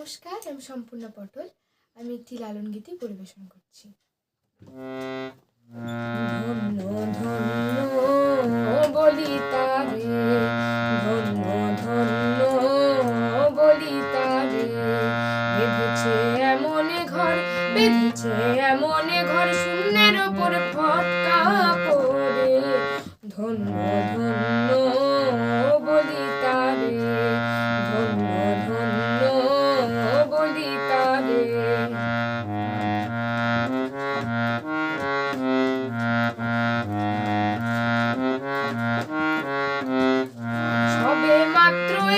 নমস্কার, আমি সম্পূর্ণ পটল। আমি একটি লালন গীতি পরিবেশন করছি। ধন্য ধন্য এমন ঘর এমন শূন্যের ওপর ফটকা ধন্য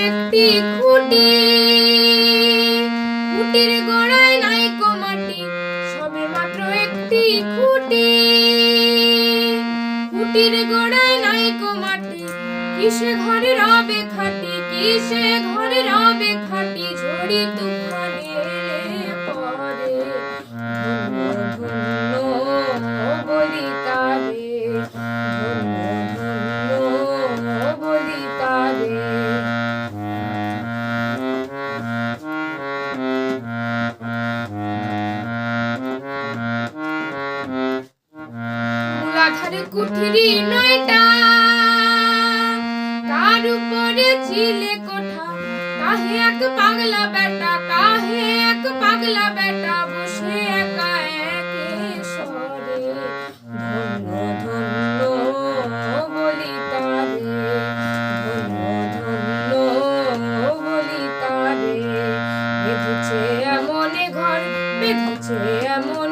একটি খুঁটি। খুঁটির গোড়ায় নাই মাটি, সবে মাত্র একটি খুঁটি। খুঁটির গোড়ায় নাই মাটি, কিসে ঘরে রবে খাটি, কিসে ঘরে রবে খাটি, ঝড়ি তুফানে। মূলাধারে কুঠিরি নয়টা। তার উপরে চিলে কোঠা কাহে এক পাগলা বেটা কাহে এক পাগলা বেটা, বসে একা ঘর, বেঁধেছে এমন